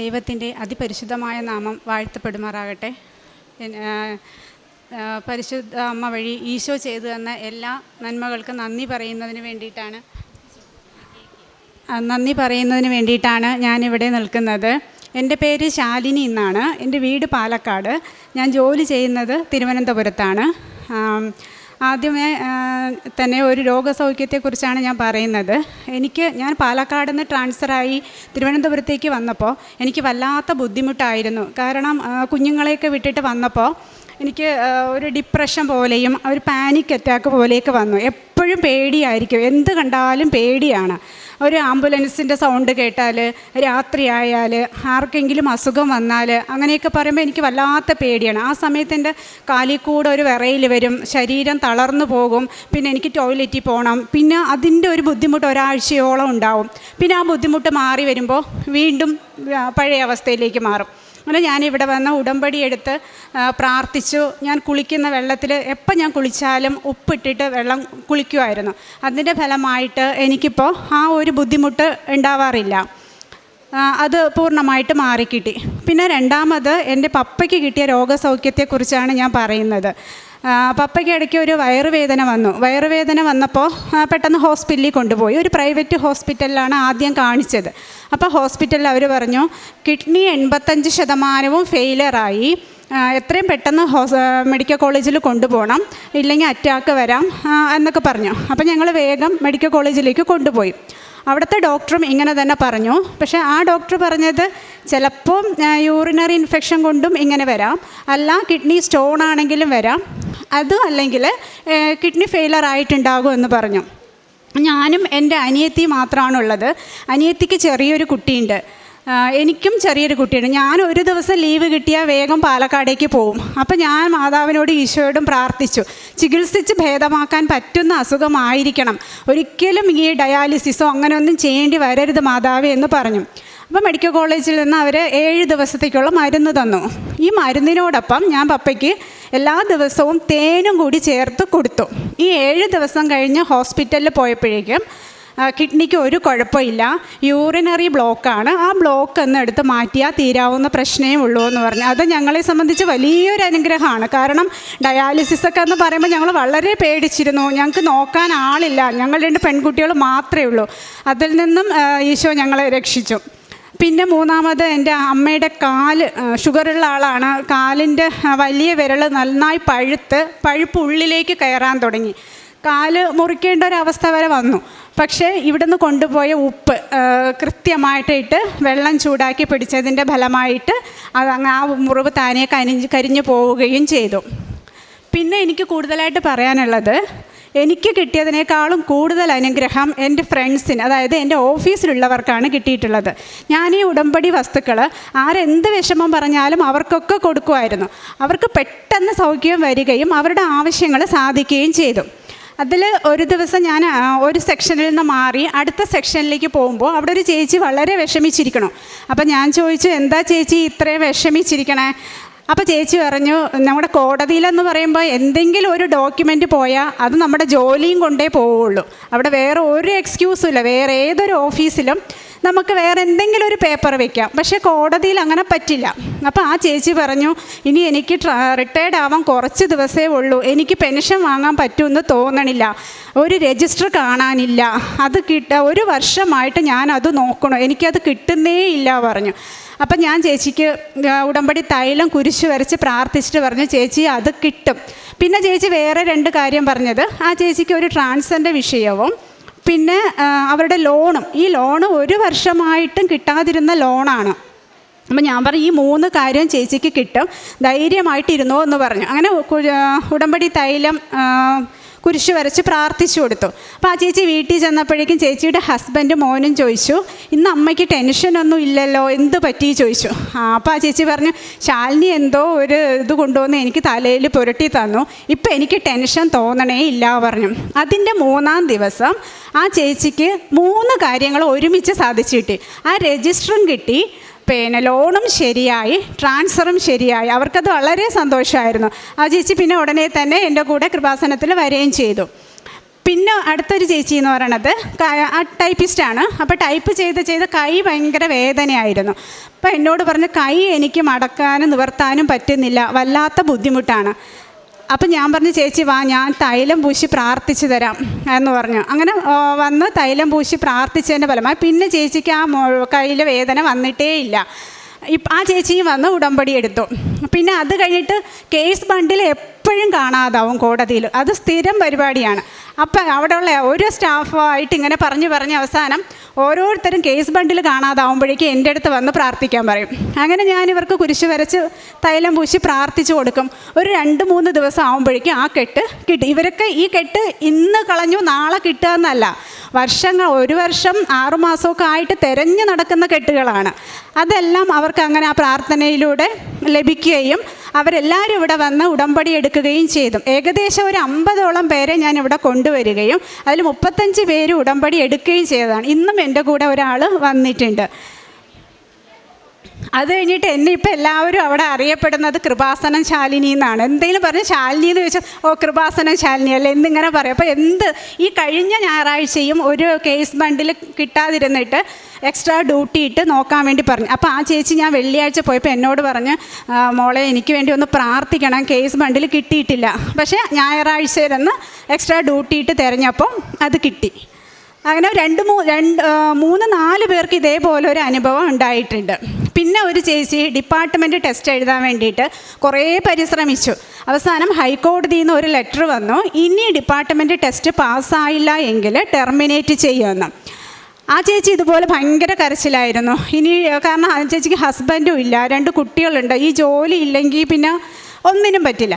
ദൈവത്തിന്റെ അതിപരിശുദ്ധമായ നാമം വാഴ്ത്തപ്പെടുമാറാകട്ടെ. പരിശുദ്ധ അമ്മ വഴി ഈശോ ചെയ്തു തന്ന എല്ലാ നന്മകൾക്കും നന്ദി പറയുന്നതിന് വേണ്ടിയിട്ടാണ് നന്ദി പറയുന്നതിന് വേണ്ടിയിട്ടാണ് ഞാനിവിടെ നിൽക്കുന്നത്. എന്റെ പേര് ശാലിനി എന്നാണ്. എന്റെ വീട് പാലക്കാട്. ഞാൻ ജോലി ചെയ്യുന്നത് തിരുവനന്തപുരത്താണ്. ആദ്യമേ തന്നെ ഒരു രോഗസൗഖ്യത്തെക്കുറിച്ചാണ് ഞാൻ പറയുന്നത്. എനിക്ക് ഞാൻ പാലക്കാട് നിന്ന് ട്രാൻസ്ഫറായി തിരുവനന്തപുരത്തേക്ക് വന്നപ്പോൾ എനിക്ക് വല്ലാത്ത ബുദ്ധിമുട്ടായിരുന്നു. കാരണം കുഞ്ഞുങ്ങളെയൊക്കെ വിട്ടിട്ട് വന്നപ്പോൾ എനിക്ക് ഒരു ഡിപ്രഷൻ പോലെയും ഒരു പാനിക് അറ്റാക്ക് പോലെയൊക്കെ വന്നു. എപ്പോഴും പേടിയായിരിക്കും. എന്ത് കണ്ടാലും പേടിയാണ്. ഒരു ആംബുലൻസിന്റെ സൗണ്ട് കേട്ടാൽ രാത്രിയായാൽ ആർക്കെങ്കിലും അസുഖം വന്നാൽ അങ്ങനെയൊക്കെ പറയുമ്പോൾ എനിക്ക് വല്ലാത്ത പേടിയാണ്. ആ സമയത്ത് എന്റെ കാലിൽ ഒരു വിറയിൽ വരും ശരീരം തളർന്നു പോകും പിന്നെ എനിക്ക് ടോയ്ലറ്റിൽ പോകണം പിന്നെ അതിന്റെ ഒരു ബുദ്ധിമുട്ട് ഒരാഴ്ചയോളം ഉണ്ടാവും. പിന്നെ ആ ബുദ്ധിമുട്ട് മാറി വരുമ്പോൾ വീണ്ടും പഴയ അവസ്ഥയിലേക്ക് മാറും. അങ്ങനെ ഞാനിവിടെ വന്ന് ഉടമ്പടി എടുത്ത് പ്രാർത്ഥിച്ചു. ഞാൻ കുളിക്കുന്ന വെള്ളത്തിൽ എപ്പോൾ ഞാൻ കുളിച്ചാലും ഉപ്പിട്ടിട്ട് വെള്ളം കുളിക്കുമായിരുന്നു അതിന്റെ ഫലമായിട്ട് എനിക്കിപ്പോൾ ആ ഒരു ബുദ്ധിമുട്ട് ഉണ്ടാവാറില്ല അത് പൂർണമായിട്ട് മാറിക്കിട്ടി. പിന്നെ രണ്ടാമത് എന്റെ പപ്പയ്ക്ക് കിട്ടിയ രോഗസൗഖ്യത്തെക്കുറിച്ചാണ് ഞാൻ പറയുന്നത്. പപ്പയ്ക്ക് ഇടയ്ക്ക് ഒരു വയറുവേദന വന്നു. വയറുവേദന വന്നപ്പോൾ പെട്ടെന്ന് ഹോസ്പിറ്റലിൽ കൊണ്ടുപോയി. ഒരു പ്രൈവറ്റ് ഹോസ്പിറ്റലിലാണ് ആദ്യം കാണിച്ചത്. അപ്പോൾ ഹോസ്പിറ്റലിൽ അവർ പറഞ്ഞു കിഡ്നി എൺപത്തഞ്ച് ശതമാനവും ഫെയിലറായി എത്രയും പെട്ടെന്ന് ഹോസ് മെഡിക്കൽ കോളേജിൽ കൊണ്ടുപോകണം. ഇല്ലെങ്കിൽ അറ്റാക്ക് വരാം. എന്നൊക്കെ പറഞ്ഞു. അപ്പോൾ ഞങ്ങൾ വേഗം മെഡിക്കൽ കോളേജിലേക്ക് കൊണ്ടുപോയി. അവിടുത്തെ ഡോക്ടറും ഇങ്ങനെ തന്നെ പറഞ്ഞു. പക്ഷേ ആ ഡോക്ടർ പറഞ്ഞത് ചിലപ്പം യൂറിനറി ഇൻഫെക്ഷൻ കൊണ്ടും ഇങ്ങനെ വരാം. അല്ല കിഡ്നി സ്റ്റോൺ ആണെങ്കിലും വരാം. അതും അല്ലെങ്കിൽ കിഡ്നി ഫെയിലർ എന്ന് പറഞ്ഞു. ഞാനും എന്റെ അനിയത്തി മാത്രമാണുള്ളത് അനിയത്തിക്ക് ചെറിയൊരു കുട്ടിയുണ്ട്. എനിക്കും ചെറിയൊരു കുട്ടിയുണ്ട്. ഞാൻ ഒരു ദിവസം ലീവ് കിട്ടിയാൽ വേഗം പാലക്കാടേക്ക് പോവും. അപ്പോൾ ഞാൻ മാതാവിനോട് ഈശോയോടും പ്രാർത്ഥിച്ചു. ചികിത്സിച്ച് ഭേദമാക്കാൻ പറ്റുന്ന അസുഖമായിരിക്കണം. ഒരിക്കലും ഈ ഡയാലിസിസോ അങ്ങനെയൊന്നും ചെയ്യേണ്ടി വരരുത് മാതാവ് എന്ന് പറഞ്ഞു. അപ്പോൾ മെഡിക്കൽ കോളേജിൽ നിന്ന് അവർ ഏഴ് ദിവസത്തേക്കുള്ള മരുന്ന് തന്നു. ഈ മരുന്നിനോടൊപ്പം ഞാൻ പപ്പയ്ക്ക് എല്ലാ ദിവസവും തേനും കൂടി ചേർത്ത് കൊടുത്തു. ഈ ഏഴ് ദിവസം കഴിഞ്ഞ് ഹോസ്പിറ്റലിൽ പോയപ്പോഴേക്കും കിഡ്നിക്ക് ഒരു കുഴപ്പമില്ല യൂറിനറി ബ്ലോക്കാണ്. ആ ബ്ലോക്ക് ഒന്ന് എടുത്ത് മാറ്റിയാൽ തീരാവുന്ന പ്രശ്നമേ ഉള്ളൂ എന്ന് പറഞ്ഞു. അത് ഞങ്ങളെ സംബന്ധിച്ച് വലിയൊരു അനുഗ്രഹമാണ്. കാരണം ഡയാലിസിസ് ഒക്കെ എന്ന് പറയുമ്പോൾ ഞങ്ങൾ വളരെ പേടിച്ചിരുന്നു. ഞങ്ങൾക്ക് നോക്കാൻ ആളില്ല. ഞങ്ങൾ രണ്ട് പെൺകുട്ടികൾ മാത്രമേ ഉള്ളൂ. അതിൽ നിന്നും ഈശോ ഞങ്ങളെ രക്ഷിച്ചു. പിന്നെ മൂന്നാമത് എന്റെ അമ്മയുടെ കാൽ ഷുഗറുള്ള ആളാണ്. കാലിന്റെ വലിയ വിരൽ നന്നായി പഴുത്ത് പഴുപ്പ് ഉള്ളിലേക്ക് കയറാൻ തുടങ്ങി. കാൽ മുറിക്കേണ്ട ഒരവസ്ഥ വരെ വന്നു. പക്ഷേ ഇവിടുന്ന് കൊണ്ടുപോയ ഉപ്പ് കൃത്യമായിട്ടിട്ട് വെള്ളം ചൂടാക്കി പിടിച്ചതിന്റെ ഫലമായിട്ട് അത് അങ്ങ് ആ മുറിവ് താനെ കരിഞ്ഞ് കരിഞ്ഞു പോവുകയും ചെയ്തു. പിന്നെ എനിക്ക് കൂടുതലായിട്ട് പറയാനുള്ളത് എനിക്ക് കിട്ടിയതിനേക്കാളും കൂടുതൽ അനുഗ്രഹം എന്റെ ഫ്രണ്ട്സിന് അതായത് എന്റെ ഓഫീസിലുള്ളവർക്കാണ് കിട്ടിയിട്ടുള്ളത്. ഞാൻ ഈ ഉടമ്പടി വസ്തുക്കൾ ആരെന്ത് വിഷമം പറഞ്ഞാലും അവർക്കൊക്കെ കൊടുക്കുമായിരുന്നു. അവർക്ക് പെട്ടെന്ന് സൗഖ്യം വരികയും അവരുടെ ആവശ്യങ്ങൾ സാധിക്കുകയും ചെയ്തു. അതിൽ ഒരു ദിവസം ഞാൻ ഒരു സെക്ഷനിൽ നിന്ന് മാറി അടുത്ത സെക്ഷനിലേക്ക് പോകുമ്പോൾ അവിടെ ഒരു ചേച്ചി വളരെ വിഷമിച്ചിരിക്കണം. അപ്പം ഞാൻ ചോദിച്ചു എന്താ ചേച്ചി ഇത്രയും വിഷമിച്ചിരിക്കണേ? അപ്പോൾ ചേച്ചി പറഞ്ഞു നമ്മുടെ കോടതിയിലെന്ന് പറയുമ്പോൾ എന്തെങ്കിലും ഒരു ഡോക്യുമെന്റ് പോയാൽ അത് നമ്മുടെ ജോലിയും കൊണ്ടേ പോവുള്ളൂ. അവിടെ വേറെ ഒരു എക്സ്ക്യൂസും ഇല്ല. വേറെ ഏതൊരു ഓഫീസിലും നമുക്ക് വേറെ എന്തെങ്കിലും ഒരു പേപ്പർ വെക്കാം. പക്ഷേ കോടതിയിൽ അങ്ങനെ പറ്റില്ല. അപ്പോൾ ആ ചേച്ചി പറഞ്ഞു ഇനി എനിക്ക് റിട്ടയർഡ് ആവാൻ കുറച്ച് ദിവസമേ ഉള്ളൂ. എനിക്ക് പെൻഷൻ വാങ്ങാൻ പറ്റുമെന്ന് തോന്നണില്ല. ഒരു രജിസ്റ്റർ കാണാനില്ല. അത് കിട്ട ഒരു വർഷമായിട്ട് ഞാൻ അത് നോക്കണം. എനിക്കത് കിട്ടുന്നേ ഇല്ല പറഞ്ഞു. അപ്പം ഞാൻ ചേച്ചിക്ക് ഉടമ്പടി തൈലം കുരിശ് വരച്ച് പ്രാർത്ഥിച്ചിട്ട് പറഞ്ഞു ചേച്ചി അത് കിട്ടും. പിന്നെ ചേച്ചി വേറെ രണ്ട് കാര്യം പറഞ്ഞത്. ആ ചേച്ചിക്ക് ഒരു ട്രാൻസ്ഫറിന്റെ വിഷയവും പിന്നെ അവരുടെ ലോണും. ഈ ലോണ് ഒരു വർഷമായിട്ടും കിട്ടാതിരുന്ന ലോണാണ്. അപ്പം ഞാൻ പറഞ്ഞു ഈ മൂന്ന് കാര്യം ചേച്ചിക്ക് കിട്ടും. ധൈര്യമായിട്ടിരുന്നോ എന്ന് പറഞ്ഞു. അങ്ങനെ ഉടമ്പടി തൈലം കുരിശ് വരച്ച് പ്രാർത്ഥിച്ചു കൊടുത്തു. അപ്പോൾ ആ ചേച്ചി വീട്ടിൽ ചെന്നപ്പോഴേക്കും ചേച്ചിയുടെ ഹസ്ബൻഡ് മോനും ചോദിച്ചു ഇന്ന് അമ്മയ്ക്ക് ടെൻഷനൊന്നും ഇല്ലല്ലോ എന്ത് പറ്റി? ചോദിച്ചു. ആ അപ്പോൾ ആ ചേച്ചി പറഞ്ഞു ശാലിനി എന്തോ ഒരു ഇത് കൊണ്ടുവന്ന് എനിക്ക് തലയിൽ പുരട്ടി തന്നു. ഇപ്പം എനിക്ക് ടെൻഷൻ തോന്നണേ ഇല്ല പറഞ്ഞു. അതിന്റെ മൂന്നാം ദിവസം ആ ചേച്ചിക്ക് മൂന്ന് കാര്യങ്ങൾ ഒരുമിച്ച് സാധിച്ചു കിട്ടി. ആ രജിസ്റ്ററും കിട്ടി. പിന്നെ ലോണും ശരിയായി ട്രാൻസ്ഫറും ശരിയായി. അവർക്കത് വളരെ സന്തോഷമായിരുന്നു. ആ ചേച്ചി പിന്നെ ഉടനെ തന്നെ എന്റെ കൂടെ കൃപാസനത്തിൽ വരികയും ചെയ്തു. പിന്നെ അടുത്തൊരു ചേച്ചി എന്ന് പറയണത് ആ ടൈപ്പിസ്റ്റാണ് അപ്പോൾ ടൈപ്പ് ചെയ്ത് ചെയ്ത് കൈ ഭയങ്കര വേദനയായിരുന്നു. അപ്പോൾ എന്നോട് പറഞ്ഞ് കൈ എനിക്ക് മടക്കാനും നിവർത്താനും പറ്റുന്നില്ല. വല്ലാത്ത ബുദ്ധിമുട്ടാണ്. അപ്പം ഞാൻ പറഞ്ഞു ചേച്ചി വാ ഞാൻ തൈലം പൂശി പ്രാർത്ഥിച്ചു തരാം എന്ന് പറഞ്ഞു. അങ്ങനെ വന്ന് തൈലം പൂശി പ്രാർത്ഥിച്ചതിന്റെ ഫലമായി പിന്നെ ചേച്ചിക്ക് ആ കയ്യിൽ വേദന വന്നിട്ടേ ഇല്ല ആ ചേച്ചിയും വന്ന് ഉടമ്പടി എടുത്തു. പിന്നെ അത് കഴിഞ്ഞിട്ട് കേസ് ബണ്ടിൽ എപ്പോഴും കാണാതാവും കോടതിയിൽ. അത് സ്ഥിരം പരിപാടിയാണ്. അപ്പം അവിടെയുള്ള ഒരു സ്റ്റാഫായിട്ട് ഇങ്ങനെ പറഞ്ഞ് പറഞ്ഞ് അവസാനം ഓരോരുത്തരും കേസ് ബണ്ടിൽ കാണാതാവുമ്പോഴേക്കും എന്റെ അടുത്ത് വന്ന് പ്രാർത്ഥിക്കാൻ പറയും. അങ്ങനെ ഞാൻ ഇവർക്ക് കുരിശ് വരച്ച് തൈലം പൂശി പ്രാർത്ഥിച്ചു കൊടുക്കും. ഒരു രണ്ട് മൂന്ന് ദിവസം ആകുമ്പോഴേക്കും ആ കെട്ട് കിട്ടി. ഇവരൊക്കെ ഈ കെട്ട് ഇന്ന് കളഞ്ഞു നാളെ കിട്ടുക എന്നല്ല. വർഷങ്ങൾ ഒരു വർഷം ആറുമാസമൊക്കെ ആയിട്ട് തിരഞ്ഞു നടക്കുന്ന കെട്ടുകളാണ്. അതെല്ലാം അവർക്ക് അങ്ങനെ ആ പ്രാർത്ഥനയിലൂടെ ലഭിക്കുകയും അവരെല്ലാവരും ഇവിടെ വന്ന് ഉടമ്പടി എടുക്കുകയും ചെയ്തു. ഏകദേശം ഒരു അമ്പതോളം പേരെ ഞാൻ ഇവിടെ കൊണ്ടുവരികയും അതിൽ മുപ്പത്തഞ്ച് പേര് ഉടമ്പടി എടുക്കുകയും ചെയ്തതാണ്. ഇന്നും എന്റെ കൂടെ ഒരാൾ വന്നിട്ടുണ്ട്. അത് കഴിഞ്ഞിട്ട് എന്നെ ഇപ്പം എല്ലാവരും അവിടെ അറിയപ്പെടുന്നത് കൃപാസനം ശാലിനി എന്നാണ്. എന്തെങ്കിലും പറഞ്ഞ് ശാലിനി എന്ന് ചോദിച്ചാൽ ഓ കൃപാസനം ശാലിനി അല്ലേ? എന്നിങ്ങനെ പറയും. അപ്പോൾ എന്ത് ഈ കഴിഞ്ഞ ഞായറാഴ്ചയും ഒരു കേസ് ബണ്ടിൽ കിട്ടാതിരുന്നിട്ട് എക്സ്ട്രാ ഡ്യൂട്ടി ഇട്ട് നോക്കാൻ വേണ്ടി പറഞ്ഞു. അപ്പോൾ ആ ചേച്ചി ഞാൻ വെള്ളിയാഴ്ച പോയപ്പോൾ എന്നോട് പറഞ്ഞ് "ആ, മോളെ എനിക്ക് വേണ്ടി ഒന്ന് പ്രാർത്ഥിക്കണം. കേസ് ബണ്ടിൽ കിട്ടിയിട്ടില്ല. പക്ഷേ ഞായറാഴ്ചയിലൊന്ന് എക്സ്ട്രാ ഡ്യൂട്ടി ഇട്ട് തിരഞ്ഞപ്പോൾ അത് കിട്ടി. അങ്ങനെ രണ്ട് മൂ രണ്ട് മൂന്ന് നാല് പേർക്ക് ഇതേപോലെ ഒരു അനുഭവം ഉണ്ടായിട്ടുണ്ട്. പിന്നെ ഒരു ചേച്ചി ഡിപ്പാർട്ട്മെന്റ് ടെസ്റ്റ് എഴുതാൻ വേണ്ടിയിട്ട് കുറേ പരിശ്രമിച്ചു. അവസാനം ഹൈക്കോടതിയിൽ നിന്ന് ഒരു ലെറ്റർ വന്നു. ഇനി ഡിപ്പാർട്ട്മെന്റ് ടെസ്റ്റ് പാസ്സായില്ല എങ്കിൽ ടെർമിനേറ്റ് ചെയ്യുമെന്ന്. ആ ചേച്ചി ഇതുപോലെ ഭയങ്കര കരച്ചിലായിരുന്നു. ഇനി കാരണം ആ ചേച്ചിക്ക് ഹസ്ബൻഡും ഇല്ല രണ്ട് കുട്ടികളുണ്ട്. ഈ ജോലി ഇല്ലെങ്കിൽ പിന്നെ ഒന്നിനും പറ്റില്ല.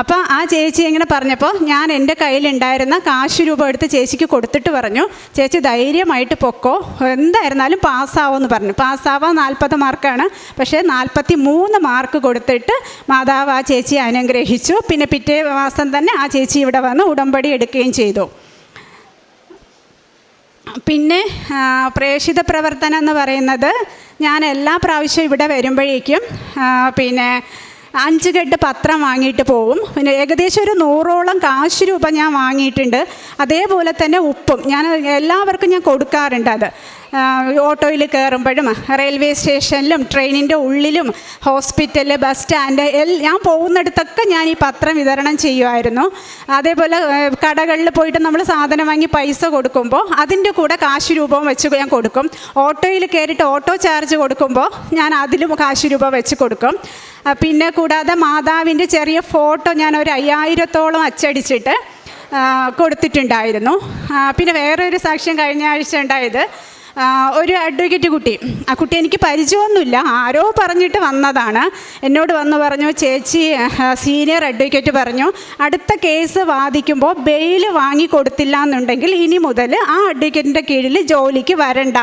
അപ്പോൾ ആ ചേച്ചി ഇങ്ങനെ പറഞ്ഞപ്പോൾ ഞാൻ എന്റെ കയ്യിലുണ്ടായിരുന്ന കാശ് രൂപ എടുത്ത് ചേച്ചിക്ക് കൊടുത്തിട്ട് പറഞ്ഞു ചേച്ചി ധൈര്യമായിട്ട് പൊക്കോ എന്തായിരുന്നാലും പാസ്സാവുമെന്ന് പറഞ്ഞു. പാസ്സാവാൻ നാൽപ്പത് മാർക്കാണ് പക്ഷേ നാൽപ്പത്തി മൂന്ന് മാർക്ക് കൊടുത്തിട്ട് മാതാവ് ആ ചേച്ചിയെ അനുഗ്രഹിച്ചു. പിന്നെ പിറ്റേ മാസം തന്നെ ആ ചേച്ചി ഇവിടെ വന്ന് ഉടമ്പടി എടുക്കുകയും ചെയ്തു. പിന്നെ പ്രേക്ഷിത പ്രവർത്തനം എന്ന് പറയുന്നത് ഞാൻ എല്ലാ പ്രാവശ്യവും ഇവിടെ വരുമ്പോഴേക്കും പിന്നെ അഞ്ച് കെട്ട് പത്രം വാങ്ങിയിട്ട് പോവും. പിന്നെ ഏകദേശം ഒരു നൂറോളം കാശ് രൂപ ഞാൻ വാങ്ങിയിട്ടുണ്ട്. അതേപോലെ തന്നെ ഉപ്പും. ഞാൻ എല്ലാവർക്കും ഞാൻ കൊടുക്കാറുണ്ട് അത്. ഓട്ടോയിൽ കയറുമ്പോഴും റെയിൽവേ സ്റ്റേഷനിലും ട്രെയിനിന്റെ ഉള്ളിലും ഹോസ്പിറ്റൽ ബസ് സ്റ്റാൻഡ് എൽ ഞാൻ പോകുന്നിടത്തൊക്കെ ഞാൻ ഈ പത്രം വിതരണം ചെയ്യുമായിരുന്നു. അതേപോലെ കടകളിൽ പോയിട്ട് നമ്മൾ സാധനം വാങ്ങി പൈസ കൊടുക്കുമ്പോൾ അതിന്റെ കൂടെ കാശ് രൂപവും വെച്ച് ഞാൻ കൊടുക്കും. ഓട്ടോയിൽ കയറിയിട്ട് ഓട്ടോ ചാർജ് കൊടുക്കുമ്പോൾ ഞാൻ അതിലും കാശ് രൂപ വെച്ച് കൊടുക്കും. പിന്നെ കൂടാതെ മാതാവിന്റെ ചെറിയ ഫോട്ടോ ഞാൻ ഒരു അയ്യായിരത്തോളം അച്ചടിച്ചിട്ട് കൊടുത്തിട്ടുണ്ടായിരുന്നു. പിന്നെ വേറൊരു സാക്ഷ്യം കഴിഞ്ഞ ആഴ്ച ഉണ്ടായത് ഒരു അഡ്വക്കേറ്റ് കുട്ടി. ആ കുട്ടി എനിക്ക് പരിചയമൊന്നുമില്ല. ആരോ പറഞ്ഞിട്ട് വന്നതാണ്. എന്നോട് വന്ന് പറഞ്ഞു ചേച്ചി സീനിയർ അഡ്വക്കേറ്റ് പറഞ്ഞു അടുത്ത കേസ് വാദിക്കുമ്പോൾ ബെയിൽ വാങ്ങി കൊടുത്തില്ല എന്നുണ്ടെങ്കിൽ ഇനി മുതൽ ആ അഡ്വക്കേറ്റിന്റെ കീഴിൽ ജോലിക്ക് വരണ്ട.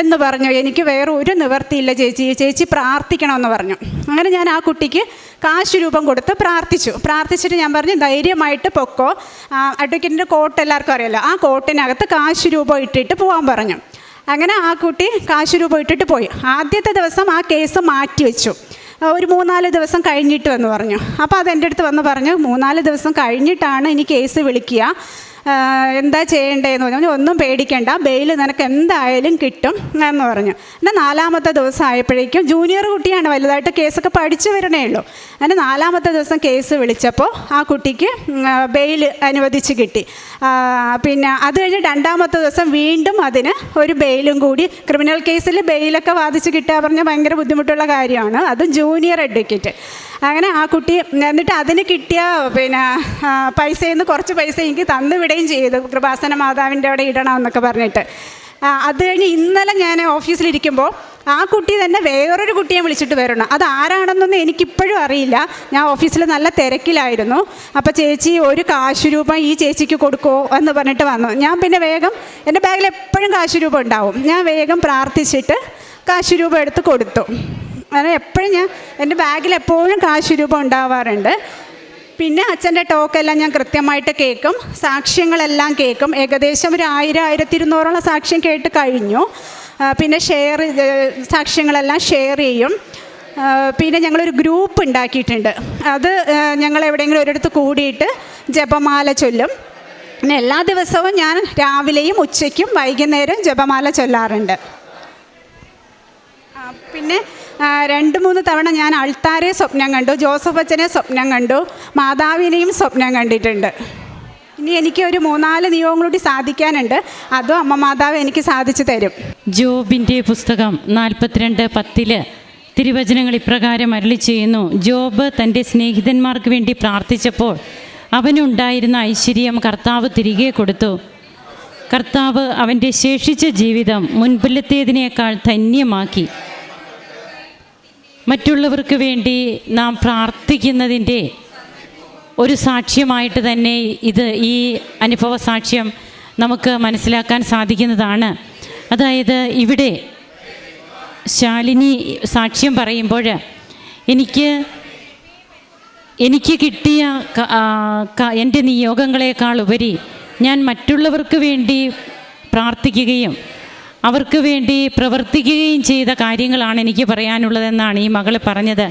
എന്ന് പറഞ്ഞു. എനിക്ക് വേറെ ഒരു നിവർത്തിയില്ല ചേച്ചി. ചേച്ചി പ്രാർത്ഥിക്കണമെന്ന് പറഞ്ഞു. അങ്ങനെ ഞാൻ ആ കുട്ടിക്ക് കാശ് രൂപം കൊടുത്ത് പ്രാർത്ഥിച്ചു. പ്രാർത്ഥിച്ചിട്ട് ഞാൻ പറഞ്ഞു ധൈര്യമായിട്ട് പൊക്കോ. അഡ്വക്കേറ്റിന്റെ കോട്ട് എല്ലാവർക്കും അറിയാലോ ആ കോട്ടിനകത്ത് കാശ് രൂപം ഇട്ടിട്ട് പോകാൻ പറഞ്ഞു. അങ്ങനെ ആ കുട്ടി കാശ് രൂപ ഇട്ടിട്ട് പോയി. ആദ്യത്തെ ദിവസം ആ കേസ് മാറ്റി വെച്ചു. ഒരു മൂന്നാൽ ദിവസം കഴിഞ്ഞിട്ട് വന്ന് പറഞ്ഞു. അപ്പോൾ അത് എന്റെ അടുത്ത് വന്ന് പറഞ്ഞു മൂന്നാൽ ദിവസം കഴിഞ്ഞിട്ടാണ് ഇനി കേസ് വിളിക്കുക. എന്താ ചെയ്യേണ്ടതെന്ന് പറഞ്ഞു. ഒന്നും പേടിക്കേണ്ട. ബെയിൽ നിനക്ക് എന്തായാലും കിട്ടും എന്ന് പറഞ്ഞു. എന്റെ നാലാമത്തെ ദിവസം ആയപ്പോഴേക്കും ജൂനിയർ കുട്ടിയാണ് വലുതായിട്ട് കേസൊക്കെ പഠിച്ചു വരണേ ഉള്ളൂ. അങ്ങനെ നാലാമത്തെ ദിവസം കേസ് വിളിച്ചപ്പോൾ ആ കുട്ടിക്ക് ബെയിൽ അനുവദിച്ച് കിട്ടി. പിന്നെ അത് കഴിഞ്ഞ് രണ്ടാമത്തെ ദിവസം വീണ്ടും അതിന് ഒരു ബെയിലും കൂടി. ക്രിമിനൽ കേസിൽ ബെയിലൊക്കെ വാദിച്ച് കിട്ടുക പറഞ്ഞാൽ ഭയങ്കര ബുദ്ധിമുട്ടുള്ള കാര്യമാണ്. അതും ജൂനിയർ അഡ്വക്കേറ്റ് അങ്ങനെ ആ കുട്ടി എന്നിട്ട് അതിന് കിട്ടിയ പിന്നെ പൈസയിൽ നിന്ന് കുറച്ച് പൈസ എനിക്ക് തന്നുവിടുകയും ചെയ്തു. കൃപാസന മാതാവിന്റെ അവിടെ ഇടണം എന്നൊക്കെ പറഞ്ഞിട്ട്. അത് കഴിഞ്ഞ് ഇന്നലെ ഞാൻ ഓഫീസിലിരിക്കുമ്പോൾ ആ കുട്ടി തന്നെ വേറൊരു കുട്ടിയെ വിളിച്ചിട്ട് വരണം അത് ആരാണെന്നൊന്നും എനിക്കിപ്പോഴും അറിയില്ല. ഞാൻ ഓഫീസിൽ നല്ല തിരക്കിലായിരുന്നു. അപ്പോൾ ചേച്ചി ഒരു കാശ് രൂപ ഈ ചേച്ചിക്ക് കൊടുക്കുമോ എന്ന് പറഞ്ഞിട്ട് വന്നു. ഞാൻ പിന്നെ വേഗം എന്റെ ബാഗിൽ എപ്പോഴും കാശ് രൂപ ഉണ്ടാവും. ഞാൻ വേഗം പ്രാർത്ഥിച്ചിട്ട് കാശ് രൂപ എടുത്ത് കൊടുത്തു. അങ്ങനെ എപ്പോഴും ഞാൻ എന്റെ ബാഗിൽ എപ്പോഴും കാശ് രൂപ ഉണ്ടാവാറുണ്ട്. പിന്നെ അച്ഛന്റെ ടോക്കെല്ലാം ഞാൻ കൃത്യമായിട്ട് കേൾക്കും. സാക്ഷ്യങ്ങളെല്ലാം കേൾക്കും. ഏകദേശം ഒരു ആയിരം ആയിരത്തി ഇരുന്നൂറോളം സാക്ഷ്യം കേട്ട് കഴിഞ്ഞു. പിന്നെ ഷെയർ സാക്ഷ്യങ്ങളെല്ലാം ഷെയർ ചെയ്യും. പിന്നെ ഞങ്ങളൊരു ഗ്രൂപ്പ് ഉണ്ടാക്കിയിട്ടുണ്ട്. അത് ഞങ്ങൾ എവിടെയെങ്കിലും ഒരിടത്ത് കൂടിയിട്ട് ജപമാല ചൊല്ലും. പിന്നെ എല്ലാ ദിവസവും ഞാൻ രാവിലെയും ഉച്ചയ്ക്കും വൈകുന്നേരം ജപമാല ചൊല്ലാറുണ്ട്. പിന്നെ രണ്ട് മൂന്ന് തവണ ഞാൻ അൾത്താരെ സ്വപ്നം കണ്ടു ജോസഫ് അച്ഛനെ സ്വപ്നം കണ്ടു മാതാവിനെയും സ്വപ്നം കണ്ടിട്ടുണ്ട്. ഇനി എനിക്ക് ഒരു മൂന്നാൽ നിയമം കൂടി സാധിക്കാനുണ്ട്. അതും അമ്മ മാതാവ് എനിക്ക് സാധിച്ചു തരും. ജോബിന്റെ പുസ്തകം നാൽപ്പത്തിരണ്ട് പത്തിൽ തിരുവചനങ്ങൾ ഇപ്രകാരം അരളി ചെയ്യുന്നു. ജോബ് തന്റെ സ്നേഹിതന്മാർക്ക് വേണ്ടി പ്രാർത്ഥിച്ചപ്പോൾ അവനുണ്ടായിരുന്ന ഐശ്വര്യം കർത്താവ് തിരികെ കൊടുത്തു. കർത്താവ് അവന്റെ ശേഷിച്ച ജീവിതം മുൻപിലത്തേതിനേക്കാൾ ധന്യമാക്കി. മറ്റുള്ളവർക്ക് വേണ്ടി നാം പ്രാർത്ഥിക്കുന്നതിന്റെ ഒരു സാക്ഷ്യമായിട്ട് തന്നെ ഇത് ഈ അനുഭവ സാക്ഷ്യം നമുക്ക് മനസ്സിലാക്കാൻ സാധിക്കുന്നതാണ്. അതായത് ഇവിടെ ശാലിനി സാക്ഷ്യം പറയുമ്പോൾ എനിക്ക് എനിക്ക് കിട്ടിയ എന്റെ നിയോഗങ്ങളെക്കാൾ ഉപരി ഞാൻ മറ്റുള്ളവർക്ക് വേണ്ടി പ്രാർത്ഥിക്കുകയും അവർക്ക് വേണ്ടി പ്രവർത്തിക്കുകയും ചെയ്ത കാര്യങ്ങളാണ് എനിക്ക് പറയാനുള്ളതെന്നാണ് ഈ മകൾ പറഞ്ഞത്.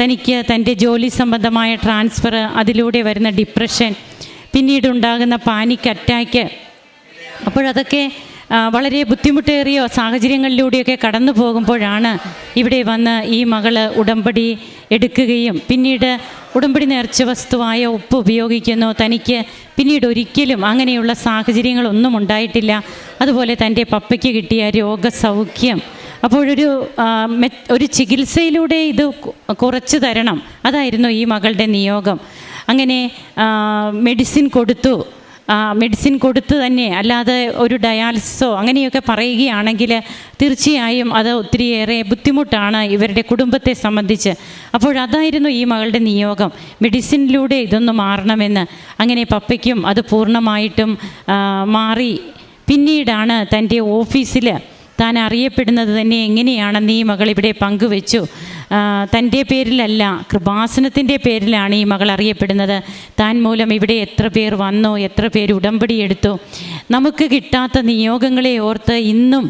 തനിക്ക് തന്റെ ജോലി സംബന്ധമായ ട്രാൻസ്ഫർ അതിലൂടെ വരുന്ന ഡിപ്രഷൻ പിന്നീട് ഉണ്ടാകുന്ന പാനിക് അറ്റാക്ക്. അപ്പോഴതൊക്കെ വളരെ ബുദ്ധിമുട്ടേറിയ സാഹചര്യങ്ങളിലൂടെയൊക്കെ കടന്നു പോകുമ്പോഴാണ് ഇവിടെ വന്ന് ഈ മകൾ ഉടമ്പടി എടുക്കുകയും പിന്നീട് ഉടമ്പടി നേർച്ച വസ്തുവായ ഉപ്പ് ഉപയോഗിക്കുന്നു. തനിക്ക് പിന്നീട് ഒരിക്കലും അങ്ങനെയുള്ള സാഹചര്യങ്ങളൊന്നും ഉണ്ടായിട്ടില്ല. അതുപോലെ തന്റെ പപ്പയ്ക്ക് കിട്ടിയ രോഗസൗഖ്യം അപ്പോഴൊരു ഒരു ചികിത്സയിലൂടെ ഇത് കുറച്ച് തരണം. അതായിരുന്നു ഈ മകളുടെ നിയോഗം. അങ്ങനെ മെഡിസിൻ കൊടുത്തു. മെഡിസിൻ കൊടുത്ത് തന്നെ. അല്ലാതെ ഒരു ഡയാലിസിസോ അങ്ങനെയൊക്കെ പറയുകയാണെങ്കിൽ തീർച്ചയായും അത് ഒത്തിരിയേറെ ബുദ്ധിമുട്ടാണ് ഇവരുടെ കുടുംബത്തെ സംബന്ധിച്ച്. അപ്പോഴതായിരുന്നു ഈ മകളുടെ നിയോഗം. മെഡിസിനിലൂടെ ഇതൊന്ന് മാറണമെന്ന്. അങ്ങനെ പപ്പയ്ക്കും അത് പൂർണമായിട്ടും മാറി. പിന്നീടാണ് തന്റെ ഓഫീസിൽ താൻ അറിയപ്പെടുന്നത് തന്നെ എങ്ങനെയാണെന്ന് ഈ മകൾ ഇവിടെ പങ്കുവെച്ചു. തന്റെ പേരിലല്ല കൃപാസനത്തിന്റെ പേരിലാണ് ഈ മകൾ അറിയപ്പെടുന്നത്. താൻ മൂലം ഇവിടെ എത്ര പേർ വന്നു എത്ര പേർ ഉടമ്പടി എടുത്തു. നമുക്ക് കിട്ടാത്ത നിയോഗങ്ങളെ ഓർത്ത് ഇന്നും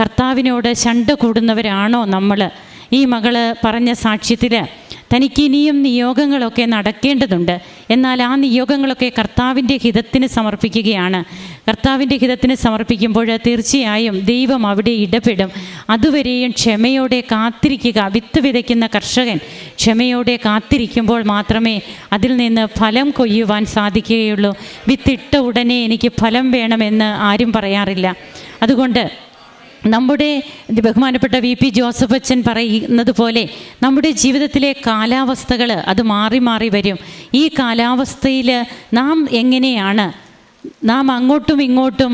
കർത്താവിനോട് ശണ്ട കൂടുന്നവരാണോ നമ്മൾ? ഈ മകൾ പറഞ്ഞ സാക്ഷ്യത്തിൽ തനിക്കിനിയും നിയോഗങ്ങളൊക്കെ നടക്കേണ്ടതുണ്ട്. എന്നാൽ ആ നിയോഗങ്ങളൊക്കെ കർത്താവിന്റെ ഹിതത്തിന് സമർപ്പിക്കുകയാണ്. കർത്താവിന്റെ ഹിതത്തിന് സമർപ്പിക്കുമ്പോൾ തീർച്ചയായും ദൈവം അവിടെ ഇടപെടും. അതുവരെയും ക്ഷമയോടെ കാത്തിരിക്കുക. വിത്ത് വിതയ്ക്കുന്ന കർഷകൻ ക്ഷമയോടെ കാത്തിരിക്കുമ്പോൾ മാത്രമേ അതിൽ നിന്ന് ഫലം കൊയ്യുവാൻ സാധിക്കുകയുള്ളൂ. വിത്തിട്ട ഉടനെ എനിക്ക് ഫലം വേണമെന്ന് ആരും പറയാറില്ല. അതുകൊണ്ട് നമ്മുടെ ബഹുമാനപ്പെട്ട വി പി ജോസഫ് അച്ഛൻ പറയുന്നത് പോലെ നമ്മുടെ ജീവിതത്തിലെ കാലാവസ്ഥകൾ അത് മാറി മാറി വരും. ഈ കാലാവസ്ഥയിൽ നാം എങ്ങനെയാണ് നാം അങ്ങോട്ടും ഇങ്ങോട്ടും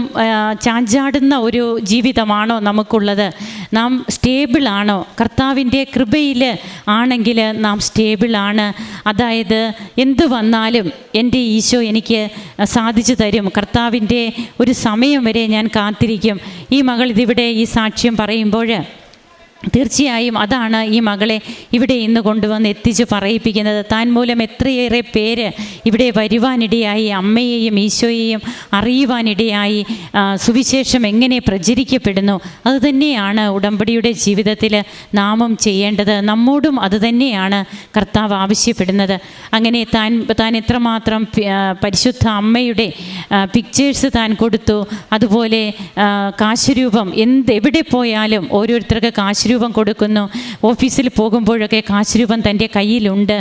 ചാഞ്ചാടുന്ന ഒരു ജീവിതമാണോ നമുക്കുള്ളത്? നാം സ്റ്റേബിളാണോ കർത്താവിന്റെ കൃപയിൽ ആണെങ്കിൽ നാം സ്റ്റേബിളാണ് അതായത് എന്തു വന്നാലും എന്റെ ഈശോ എനിക്ക് സാധിച്ചു തരും. കർത്താവിന്റെ ഒരു സമയം വരെ ഞാൻ കാത്തിരിക്കും. ഈ മകൾ ഇതിവിടെ ഈ സാക്ഷ്യം പറയുമ്പോൾ തീർച്ചയായും അതാണ് ഈ മകളെ ഇവിടെ ഇന്ന് കൊണ്ടുവന്ന് എത്തിച്ച് പറയിപ്പിക്കുന്നത്. താൻ മൂലം എത്രയേറെ പേര് ഇവിടെ വരുവാനിടയായി അമ്മയെയും ഈശോയെയും അറിയുവാനിടയായി സുവിശേഷം എങ്ങനെ പ്രചരിക്കപ്പെടുന്നു അതുതന്നെയാണ് ഉടമ്പടിയുടെ ജീവിതത്തിൽ നാമം ചെയ്യേണ്ടത്. നമ്മോടും അതുതന്നെയാണ് കർത്താവ് ആവശ്യപ്പെടുന്നത്. അങ്ങനെ താൻ താൻ എത്രമാത്രം പരിശുദ്ധ അമ്മയുടെ പിക്ചേഴ്സ് താൻ കൊടുത്തു. അതുപോലെ കാശുരൂപം എന്ത് എവിടെ പോയാലും ഓരോരുത്തർക്ക് കാശുരൂപം കൊടുക്കുന്നു. ഓഫീസിൽ പോകുമ്പോഴൊക്കെ കാശുരൂപം തന്റെ കയ്യിലുണ്ട്.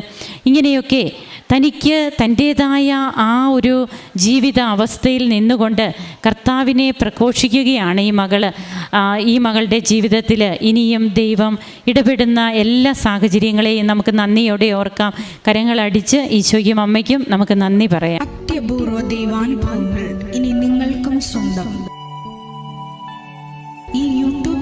ഇങ്ങനെയൊക്കെ തനിക്ക് തന്റേതായ ആ ഒരു ജീവിത അവസ്ഥയിൽ നിന്നുകൊണ്ട് കർത്താവിനെ പ്രഘോഷിക്കുകയാണ് ഈ മകൾ ഈ മകളുടെ ജീവിതത്തിൽ ഇനിയും ദൈവം ഇടപെടുന്ന എല്ലാ സാഹചര്യങ്ങളെയും നമുക്ക് നന്ദിയോടെ ഓർക്കാം. കരങ്ങളടിച്ച് ഈശോയ്ക്കും അമ്മയ്ക്കും നമുക്ക് നന്ദി പറയാം. അത്യപൂർവ ദൈവാനുഭവങ്ങൾ ഇനി നിങ്ങൾക്കും സ്വന്തം.